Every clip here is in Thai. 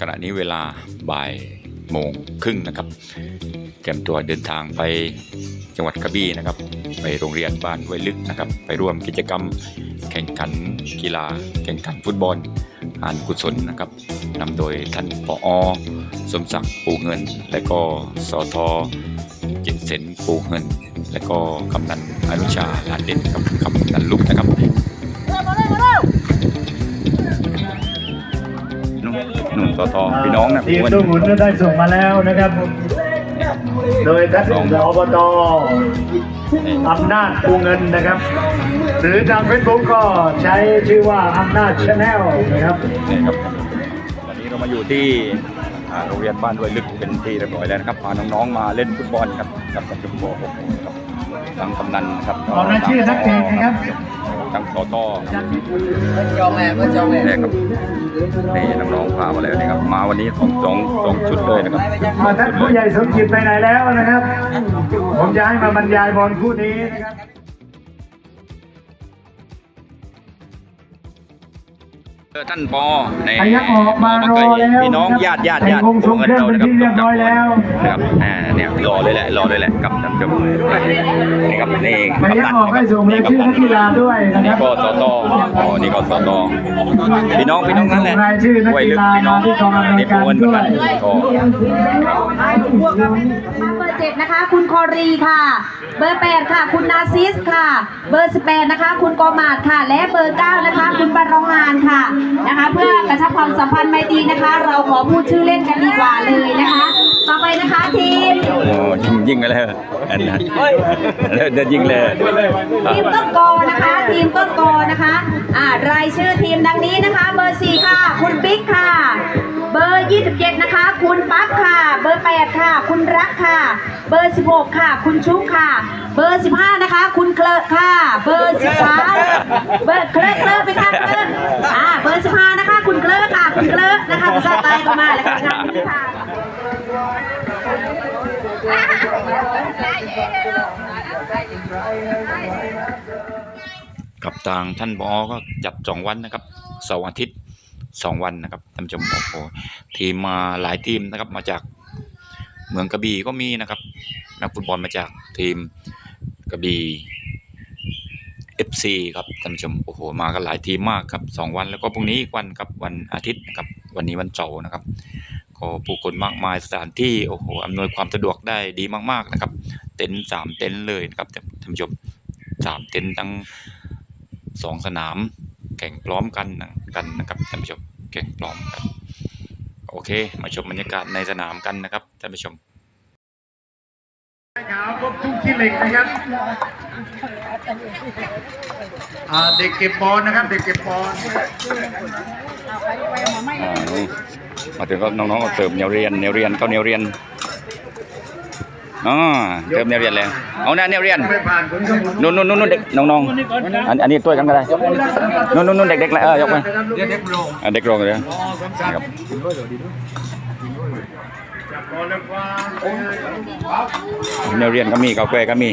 ขณะนี้เวลาบ่ายโมงครึ่งนะครับเตรียมตัวเดินทางไปจังหวัดกระบี่นะครับ ไปโรงเรียนบ้านห้วยลึกนะครับ ไปร่วมกิจกรรมแข่งขันกีฬา แข่งขันฟุตบอลอ่านกุศลนะครับนำโดยท่านปอสมศักดิ์ปูเงิน และก็สอทอจิตเซนปูเงิน และก็กำนันอนุชาลานเด่นกับกำนันลุกนะครับ นุ่นนุ่นสอทอพี่น้องนะทีมอ้วนตู้หมุนก็ได้ส่งมาแล้วนะครับ โดยท่านอบตอำนาจปูเงินนะครับ หรือทางเฟซบุ๊กก็ใช้ชื่อว่าอำนาจชาแนลนะครับนี่ครับตอนนี้เรามาอยู่ที่อ่าโรงเรียนบ้านห้วยลึกเป็นที่เรียบร้อยแล้วนะครับพาน้องๆมาเล่นฟุตบอลครับกับกับจุมโบหกครับทางกำนันนะครับขอรายชื่อนักเตะนะครับ ทางสอต้อจองแม่เพื่อจองแม่นี่ครับนี่น้องๆพามาแล้วนี่ครับ มาวันนี้สองสองสองชุดเลยนะครับมาท่านผู้ใหญ่สมจิตไปไหนแล้วนะครับ ผมจะให้มาบรรยายบอลคู่นี้นะครับ ท่านปอในพยักออกมารอแล้วพี่น้องญาติญาติญาติในวงทรงเครื่องเป็นที่เรียบร้อยแล้วนะครับอ่าเนี่ยรอเลยแหละรอเลยแหละกับท่านผู้ชมนี่ครับนี่พยักออกให้ส่งรายชื่อนักกีฬาด้วยนะคนี่รับก็สอตออ๋อนี่ก็สอตอพี่น้องพี่น้องนั่นแหละรายชื่อนักห้วยกีลึกฬาพี่น้องที่กองอำนวยนี่การปูนเหมือนด้วกันยก็ เบอร์เจ็ดนะคะ คุณคอรีค่ะ เบอร์แปดค่ะ คุณนาซิสค่ะ เบอร์สิบแปดนะคะ คุณกอมาดค่ะ และเบอร์เก้านะคะ คุณบรรองานค่ะนะคะ เพื่อกระชับความสัมพันธ์ไมตรีนะคะ เราขอพูดชื่อเล่นกันดีกว่าเลยนะคะ ต่อไปนะคะทีมโอ้ยิงยิงกันเลยอันนั้นเดินยิงเลยทีมต้นกอนะคะ ทีมต้นกอนะคะอ่ารายชื่อทีมดังนี้นะคะ เบอร์สี่ค่ะ คุณปิ๊กค่ะ เบอร์ 27 นะคะ คุณปั๊บค่ะ เบอร์ 8 ค่ะ คุณรักค่ะ เบอร์ 16 ค่ะ คุณชุกค่ะ เบอร์ 15 นะคะ คุณเคลอะค่ะ เบอร์13เบอร์เคลอะเคลอะไปค่ะเคลอะอ่า เบอร์ 15 นะคะ คุณเคลอะค่ะ คุณเคลอะนะคะภาษาใต้ก็มาแล้วค่ะงานนี้ค่ะกับทางท่านบอก็จับสองวันนะครับเสาร์อาทิตย์ สองวันนะครับท่านผู้ชมโอ้โหทีมมาหลายทีมนะครับมาจากเมืองกระบี่ก็มีนะครับ นักฟุตบอลมาจากทีมกระบี่ FC ครับท่านผู้ชมโอ้โหมากันหลายทีมมากครับสองวันแล้วก็พรุ่งนี้อีกวันครับวันอาทิตย์นะครับวันนี้วันเสาร์นะครับก็ผู้คนมากมายสถานที่โอ้โหอำนวยความสะดวกได้ดีมากๆนะครับ เต็นท์สามเต็นท์เลยนะครับท่านผู้ชมสามเต็นท์ทั้งสองสนาม แข่งพร้อมกันนะกันนะครับท่านผู้ชมแข่งพร้อมกันโอเค มาชมบรรยากาศในสนามกันนะครับท่านผู้ชมขาวครบทุกที่เหล็กนะครับอ่าเด็กเก็บบอลนะครับ เด็กเก็บบอลอ่านี่มาถึงก็น้องๆก็เติมแนวเรียนแนวเรียนเข้าแนวเรียน อ๋อเติมแนวเรียนแล้วเอาแนวแนวเรียนไม่ผ่านคุณสมุนนู่นนู่นนู่นเด็กน้องๆอันอันนี้ตัวกันก็ได้นู่นนู่นนู่นเด็กๆเลยเออยกไปเด็กโรงอะเด็กลงเลยอ๋อสมศักดิ์ครับจับบอลแล้วฟ้าแนวเรียนก็มีเกาแฟก็มี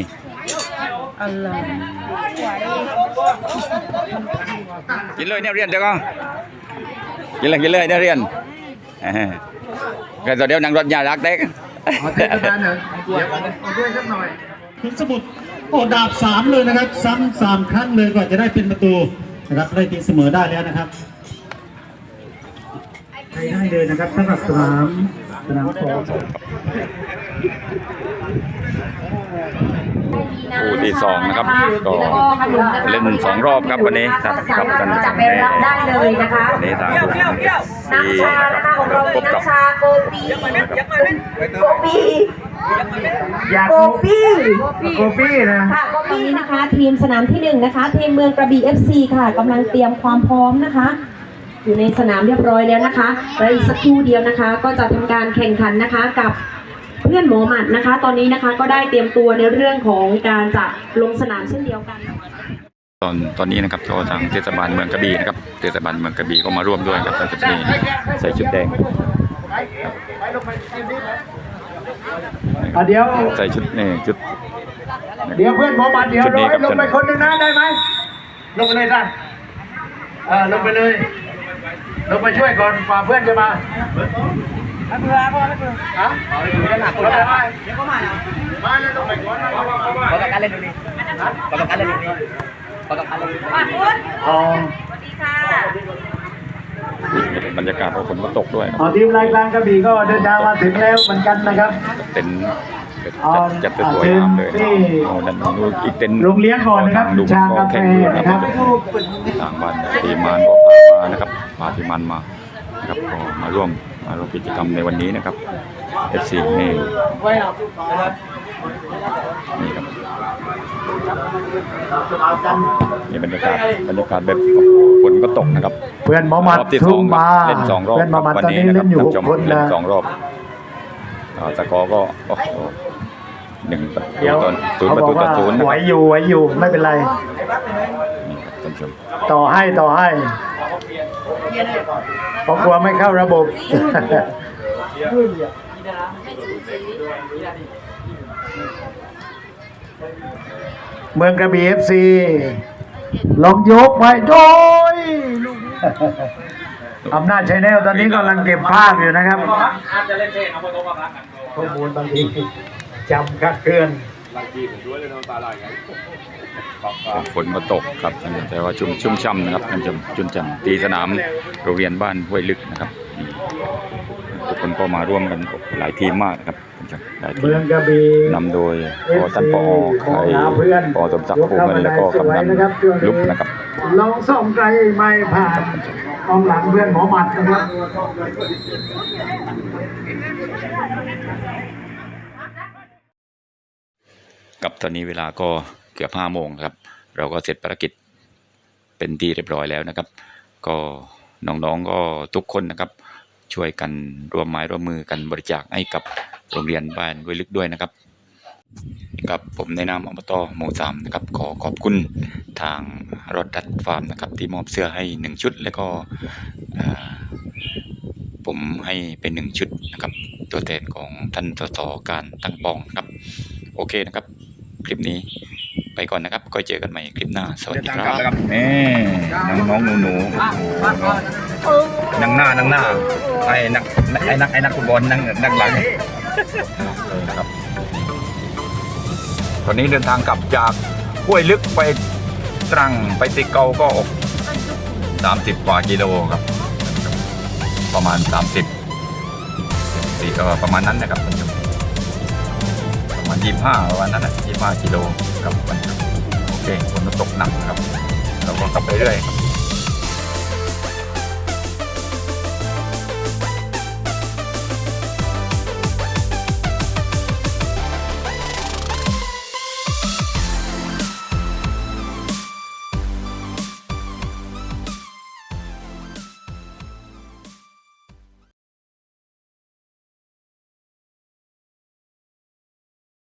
กินเลยแนวเรียนเดี๋ยวก็กินเลยกินเลยแนวเรียนอ่าก็เดี๋ยวนั่งรถยารักเด็ก เอาเทศบาลเหรอเดี๋ยวเอาด้วยสักหน่อยคุณสมุทรโอ้ดาบสามเลยนะครับ ซ้ำสามครั้งเลยกว่าจะได้เป็นประตูนะครับได้ตีเสมอได้แล้วนะครับใช้ได้เลยนะครับสำหรับสนาม สนามสองคู่ที่สองนะครับก็แล้วก็ขนมนะคะเล่นสองรอบครับวันนี้ครับก็สาครับมารถที่จะไปรับได้เลยนะคะวันนี้ทางผู้ที่น้ำชานะคะของเราพเป็นบกับน้ำชาโกปีโกปีอยากโกปีโกปี้นะค่ะโกปีนี้นะคะ ทีมสนามที่หนึ่งนะคะ ทีมเมืองกระบี่ FC ค่ะกำลังเตรียมความพร้อมนะคะ อยู่ในสนามเรียบร้อยแล้วนะคะและอีกสักครู่เดียวนะคะ ก็จะทำการแข่งขันนะคะกับเพื่อนหมอหมัดนะคะ ตอนนี้นะคะก็ได้เตรียมตัวในเรื่องของการจะลงสนามเช่นเดียวกันตอนตอนนี้นะครับก็ทางเทศบาลเมืองกระบี่นะครับเทศบาลเมืองกระบี่ก็มาร่วมด้วยครับท่านจะมีใส่ชุดแดงอะเดี๋ยวใส่ชุดนี่ชุดเดี๋ยวเพื่อนหมอบัตรเดี๋ยวชุดรนี้อครับลงไปคนหนึ่งนะได้ไหมลงไปเลยได้เออลงไปเลย ลงไปช่วยก่อนกว่าเพื่อนจะมาไม่เบื่อพ่อไม่เบื่อฮะอยู่ด้านหลังตัวเดี๋ยวก็มามาเลยต้องไปก่อนขอกับการเล่นดูนี่ขอกับการเล่นดูนี่ขอกับการเล่นดูนี่ว่าคุณอ๋อสวัสดีค่ะบรรยากาศพอฝนก็ตกด้วยนะอ๋อทีมรายกลางกระบี่ก็เดินทางมาถึงแล้วเหมือนกันนะครับเต็นท์อ๋อจัดจัดสวยงามเลยที่โอ้นั่นนู่นอีกเต็นท์โรงเลี้ยงก่อนนะครับลุงชากาแฟแข่งอยู่นะนะคครัรับบต่างบ้านทีมานก็พา มานะครับพาทีมานมานะครับก็มาร่วมมาร่วมกิจกรรมในวันนี้นะครับเอฟซีนี่นี่ครับนี่บรรยากาศบรรยากาศแบบโอ้โหฝนก็ตกนะครับ เพื่อนหมอหมัดรอบที่สทุ่องงครับมาเล่นสองรอบเพื่อนหมอหมัดวันตอนนี้นี้นะครัเล่นอยู่หท่านกผู้ชมคนเล่นนะสองรอบอ่าสกอร์ก็โอ้โหหนึ่งประตูเดี๋ยวต่อศูนย์เขาประบอตูกต่อว่าศูนย์นะไหวครับอยู่ไหวอยู่ไม่เป็นไร นี่ครับท่านผู้ชม ต่อให้ต่อให้ เพราะกลัวไม่เข้าระบบ เมืองกระบี่เอฟซีลองยกไว้โดยอำนาจชแนลตอนนี้กำลังเก็บภาพอยู่นะครับข้อมูลบางทีจำคลาดเคลื่อน ฝนก็ตกครับแต่ว่าชุ่มชุ่มช่ำนะครับท่านผู้ชมชุ่มฉ่ำตีสนามโรงเรียนบ้านห้วยลึกนะครับนี่ทุกคนก็มาร่วมกันหลายทีมมากนะครับท่านผู้ชมหลายทีเมืมองกระบี่นำโดยพอท่านปอไข่ปอสมศักดิ์ภูมิเงินแล้วก็กำนันลุกนะครับลองส่องไกลไม่ผ่านกองหลังเพื่อนหมอหมัดนะครับกับตอนนี้เวลาก็ เกือบห้าโมงครับ เราก็เสร็จภารกิจเป็นที่เรียบร้อยแล้วนะครับ ก็น้องๆก็ทุกคนนะครับ ช่วยกันร่วมไม้ร่วมมือกันบริจาคให้กับโรงเรียนบ้านห้วยลึกด้วยนะครับกับผมในนามอบตหมู่สามนะครับขอขอบคุณทางรถดัดฟาร์มนะครับ ที่มอบเสื้อให้หนึ่งชุด แล้วก็ผมให้เป็นหนึ่งชุดนะครับ ตัวแทนของท่านสสการตั้งปองครับ โอเคนะครับ คลิปนี้ ไปก่อนนะครับก็เจอกันใหม่คลิปหน้า สวัสดีครับนี่น้องๆหนูๆนั่งหน้านั่งหน้าไอ้นักไอ้นักไอ้นักฟุตบอลนั่งนั่งหลังครับตอนนี้เดินทางกลับจากห้วยลึกไปตรังไปติเกาก็สามสิบกว่ากิโลครับ ประมาณสามสิบสี่ประมาณนั้นนะครับ ยี่ห้าวันนั้นนะยี่ห้ากิโลครับวันโอเคฝนตกหนักครับ เราก็ขับไปเรื่อยครับ